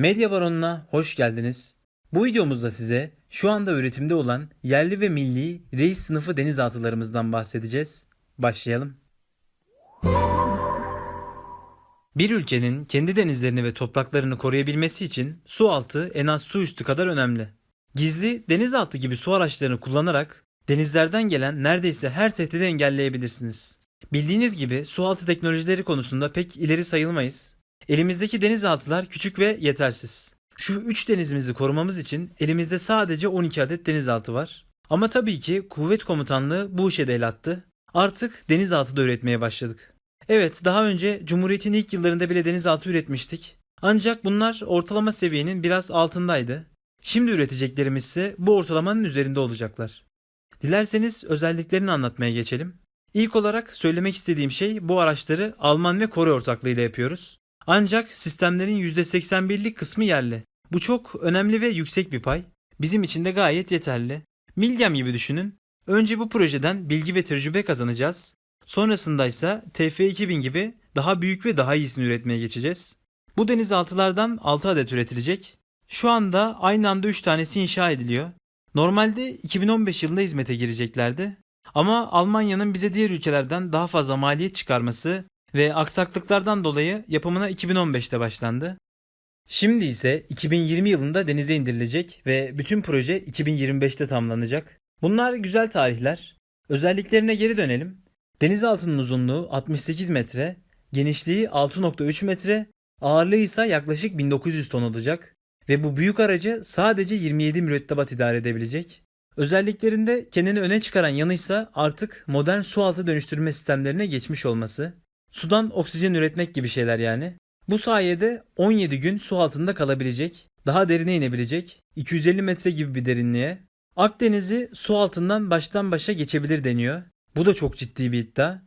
Medya Baronu'na hoş geldiniz. Bu videomuzda size şu anda üretimde olan yerli ve milli reis sınıfı denizaltılarımızdan bahsedeceğiz. Başlayalım. Bir ülkenin kendi denizlerini ve topraklarını koruyabilmesi için su altı en az su üstü kadar önemli. Gizli denizaltı gibi su araçlarını kullanarak denizlerden gelen neredeyse her tehdidi engelleyebilirsiniz. Bildiğiniz gibi su altı teknolojileri konusunda pek ileri sayılmayız. Elimizdeki denizaltılar küçük ve yetersiz. Şu 3 denizimizi korumamız için elimizde sadece 12 adet denizaltı var. Ama tabii ki kuvvet komutanlığı bu işe de el attı. Artık denizaltı da üretmeye başladık. Evet daha önce Cumhuriyet'in ilk yıllarında bile denizaltı üretmiştik. Ancak bunlar ortalama seviyenin biraz altındaydı. Şimdi üreteceklerimiz ise bu ortalamanın üzerinde olacaklar. Dilerseniz özelliklerini anlatmaya geçelim. İlk olarak söylemek istediğim şey bu araçları Alman ve Kore ortaklığıyla yapıyoruz. Ancak sistemlerin %81'lik kısmı yerli. Bu çok önemli ve yüksek bir pay. Bizim için de gayet yeterli. Milgem gibi düşünün. Önce bu projeden bilgi ve tecrübe kazanacağız. Sonrasında ise TF2000 gibi daha büyük ve daha iyisini üretmeye geçeceğiz. Bu denizaltılardan 6 adet üretilecek. Şu anda aynı anda 3 tanesi inşa ediliyor. Normalde 2015 yılında hizmete gireceklerdi. Ama Almanya'nın bize diğer ülkelerden daha fazla maliyet çıkarması ve aksaklıklardan dolayı yapımına 2015'te başlandı. Şimdi ise 2020 yılında denize indirilecek ve bütün proje 2025'te tamamlanacak. Bunlar güzel tarihler. Özelliklerine geri dönelim. Denizaltının uzunluğu 68 metre, genişliği 6.3 metre, ağırlığı ise yaklaşık 1900 ton olacak ve bu büyük aracı sadece 27 mürettebat idare edebilecek. Özelliklerinde kendini öne çıkaran yanı ise artık modern su altı dönüştürme sistemlerine geçmiş olması. Sudan oksijen üretmek gibi şeyler yani. Bu sayede 17 gün su altında kalabilecek, daha derine inebilecek, 250 metre gibi bir derinliğe. Akdeniz'i su altından baştan başa geçebilir deniyor. Bu da çok ciddi bir iddia.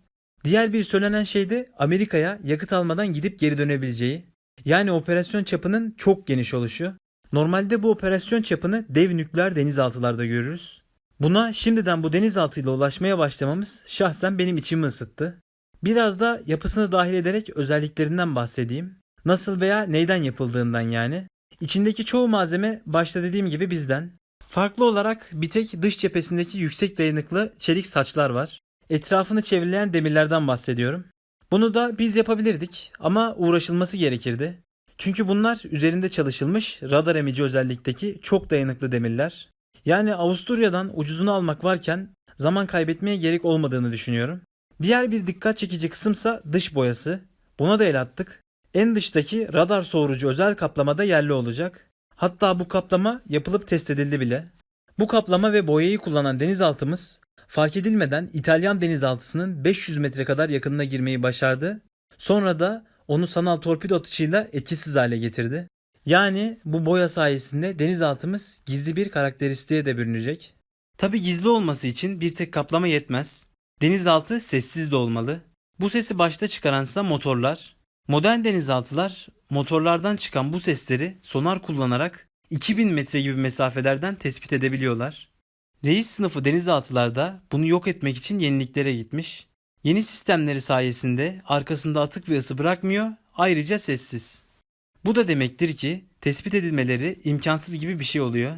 Diğer bir söylenen şey de Amerika'ya yakıt almadan gidip geri dönebileceği. Yani operasyon çapının çok geniş oluşu. Normalde bu operasyon çapını dev nükleer denizaltılarda görürüz. Buna şimdiden bu denizaltıyla ulaşmaya başlamamız şahsen benim içimi ısıttı. Biraz da yapısını dahil ederek özelliklerinden bahsedeyim. Nasıl veya neyden yapıldığından yani. İçindeki çoğu malzeme başta dediğim gibi bizden. Farklı olarak bir tek dış cephesindeki yüksek dayanıklı çelik saçlar var. Etrafını çevrileyen demirlerden bahsediyorum. Bunu da biz yapabilirdik ama uğraşılması gerekirdi. Çünkü bunlar üzerinde çalışılmış radar emici özellikteki çok dayanıklı demirler. Yani Avusturya'dan ucuzunu almak varken zaman kaybetmeye gerek olmadığını düşünüyorum. Diğer bir dikkat çekici kısımsa dış boyası. Buna da el attık. En dıştaki radar soğurucu özel kaplamada yerli olacak. Hatta bu kaplama yapılıp test edildi bile. Bu kaplama ve boyayı kullanan denizaltımız fark edilmeden İtalyan denizaltısının 500 metre kadar yakınına girmeyi başardı. Sonra da onu sanal torpido atışıyla etkisiz hale getirdi. Yani bu boya sayesinde denizaltımız gizli bir karakteristiğe de bürünecek. Tabi gizli olması için bir tek kaplama yetmez. Denizaltı sessiz de olmalı. Bu sesi başta çıkaransa motorlar. Modern denizaltılar motorlardan çıkan bu sesleri sonar kullanarak 2000 metre gibi mesafelerden tespit edebiliyorlar. Reis sınıfı denizaltılarda bunu yok etmek için yeniliklere gitmiş. Yeni sistemleri sayesinde arkasında atık ve ısı bırakmıyor, ayrıca sessiz. Bu da demektir ki tespit edilmeleri imkansız gibi bir şey oluyor.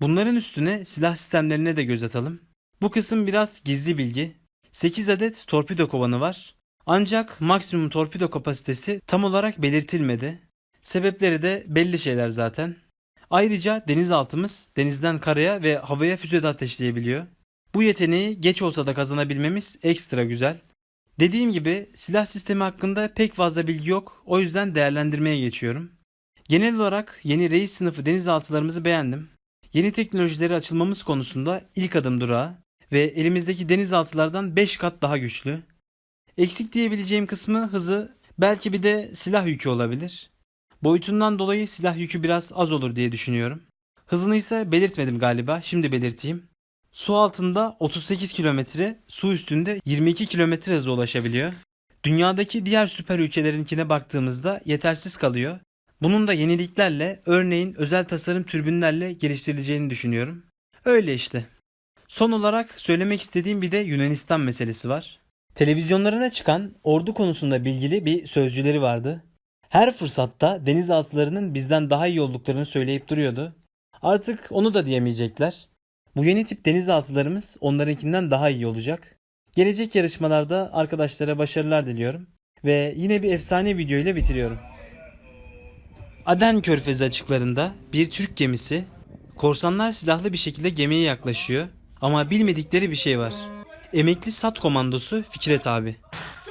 Bunların üstüne silah sistemlerine de göz atalım. Bu kısım biraz gizli bilgi. 8 adet torpido kovanı var. Ancak maksimum torpido kapasitesi tam olarak belirtilmedi. Sebepleri de belli şeyler zaten. Ayrıca denizaltımız denizden karaya ve havaya füze de ateşleyebiliyor. Bu yeteneği geç olsa da kazanabilmemiz ekstra güzel. Dediğim gibi silah sistemi hakkında pek fazla bilgi yok. O yüzden değerlendirmeye geçiyorum. Genel olarak yeni reis sınıfı denizaltılarımızı beğendim. Yeni teknolojileri açılmamız konusunda ilk adım durağı ve elimizdeki denizaltılardan 5 kat daha güçlü. Eksik diyebileceğim kısmı hızı, belki bir de silah yükü olabilir. Boyutundan dolayı silah yükü biraz az olur diye düşünüyorum. Hızını ise belirtmedim galiba, şimdi belirteyim. Su altında 38 kilometre, su üstünde 22 kilometre hıza ulaşabiliyor. Dünyadaki diğer süper ülkelerinkine baktığımızda yetersiz kalıyor. Bunun da yeniliklerle, örneğin özel tasarım türbünlerle geliştirileceğini düşünüyorum. Öyle işte. Son olarak söylemek istediğim bir de Yunanistan meselesi var. Televizyonlarına çıkan ordu konusunda bilgili bir sözcüleri vardı. Her fırsatta denizaltılarının bizden daha iyi olduklarını söyleyip duruyordu. Artık onu da diyemeyecekler. Bu yeni tip denizaltılarımız onlarınkinden daha iyi olacak. Gelecek yarışmalarda arkadaşlara başarılar diliyorum. Ve yine bir efsane video ile bitiriyorum. Aden Körfezi açıklarında bir Türk gemisi korsanlar silahlı bir şekilde gemiye yaklaşıyor ama bilmedikleri bir şey var. Emekli SAT komandosu Fikret abi.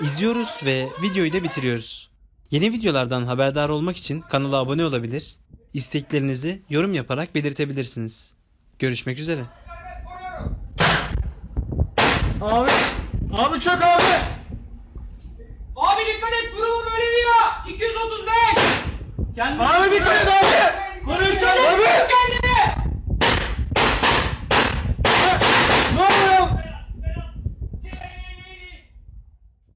İzliyoruz ve videoyu da bitiriyoruz. Yeni videolardan haberdar olmak için kanala abone olabilir, isteklerinizi yorum yaparak belirtebilirsiniz. Görüşmek üzere. Abi. Abi çök abi. Abi dikkat et grubu böyle diyor. 235. Kendine Abi dikkat et abi.